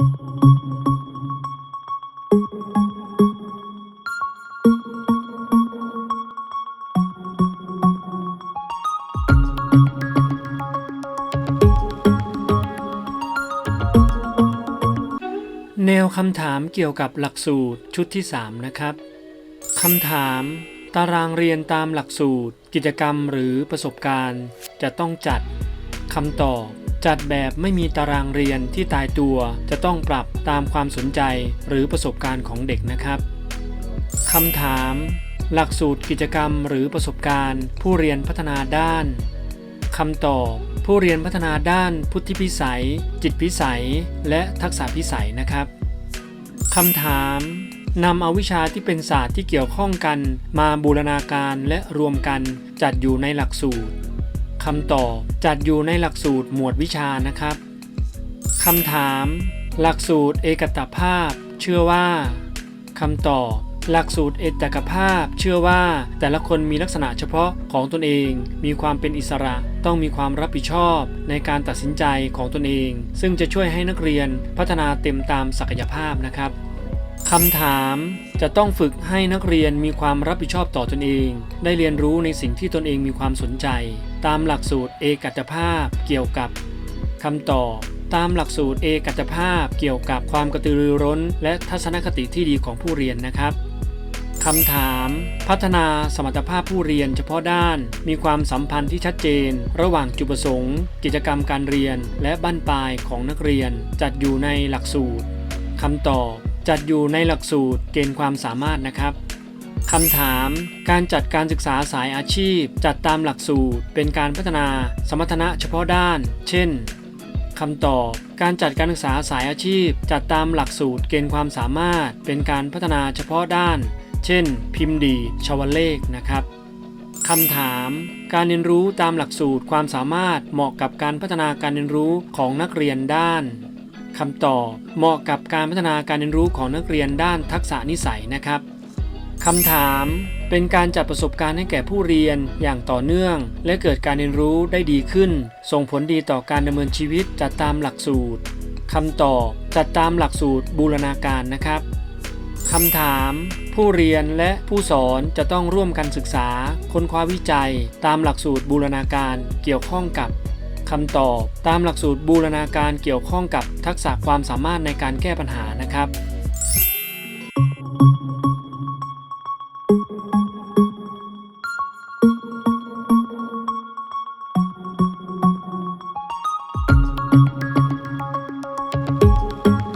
แนวคำถามเกี่ยวกับหลักสูตรชุดที่ 3 นะครับคำถาม ตารางเรียนตามหลักสูตร กิจกรรมหรือประสบการณ์ จะต้องจัดคำตอบ จัดแบบไม่มีตารางเรียนที่ตายตัวจะต้องปรับตามความสนใจหรือประสบการณ์ของเด็กนะครับคำถาม หลักสูตรกิจกรรมหรือประสบการณ์ ผู้เรียนพัฒนาด้านคำตอบ ผู้เรียนพัฒนาด้านพุทธิพิสัย จิตพิสัย และทักษะพิสัยนะครับคำถามนำเอาวิชาที่เป็นศาสตร์ที่เกี่ยวข้องกัน มาบูรณาการและรวมกันจัดอยู่ในหลักสูตร คำตอบจัดอยู่ในหลักสูตรหมวดวิชานะครับคำถาม หลักสูตรเอกตภาพ เชื่อว่าคำตอบหลักสูตรเอกตภาพ เชื่อว่าแต่ละคนมีลักษณะเฉพาะของตนเอง มีความเป็นอิสระ ต้องมีความรับผิดชอบในการตัดสินใจของตนเอง ซึ่งจะช่วยให้นักเรียนพัฒนาเต็มตามศักยภาพนะครับคำถามจะต้องฝึกให้นักเรียนมีความรับผิดชอบต่อตนเอง ได้เรียนรู้ในสิ่งที่ตนเองมีความสนใจ ตามหลักสูตรเอกัตภาพเกี่ยวกับคำตอบตามหลักสูตรเอกัตภาพเกี่ยวกับความกระตือรือร้น และทัศนคติที่ดีของผู้เรียนนะครับคำถาม พัฒนาสมรรถภาพผู้เรียนเฉพาะด้าน มีความสัมพันธ์ที่ชัดเจน ระหว่างจุดประสงค์ กิจกรรมการเรียน และบั้นปลายของนักเรียน จัดอยู่ในหลักสูตรคำตอบจัดอยู่ในหลักสูตรเกณฑ์ความสามารถนะครับ คำถาม การจัดการศึกษาสายอาชีพ จัดตามหลักสูตร เป็นการพัฒนา สมรรถนะเฉพาะด้าน เช่นคำตอบ การจัดการศึกษาสายอาชีพ จัดตามหลักสูตรเกณฑ์ความสามารถ เป็นการพัฒนาเฉพาะด้าน เช่น พิมพ์ดีชาวเลขนะครับคำถาม การเรียนรู้ตามหลักสูตรความสามารถเหมาะกับการพัฒนาการเรียนรู้ของนักเรียนด้านคำตอบ เหมาะกับการพัฒนาการเรียนรู้ของนักเรียนด้านทักษะนิสัยนะครับ คำถามเป็นการจัดประสบการณ์ให้แก่ผู้เรียนอย่างต่อเนื่อง และเกิดการเรียนรู้ได้ดีขึ้น ส่งผลดีต่อการดำเนินชีวิตจัดตามหลักสูตรคำตอบจัดตามหลักสูตรบูรณาการนะครับคำถาม ผู้เรียนและผู้สอนจะต้องร่วมกันศึกษา ค้นคว้าวิจัย ตามหลักสูตรบูรณาการเกี่ยวข้องกับคำตอบตามหลักสูตรบูรณาการเกี่ยวข้องกับทักษะความสามารถในการแก้ปัญหานะครับ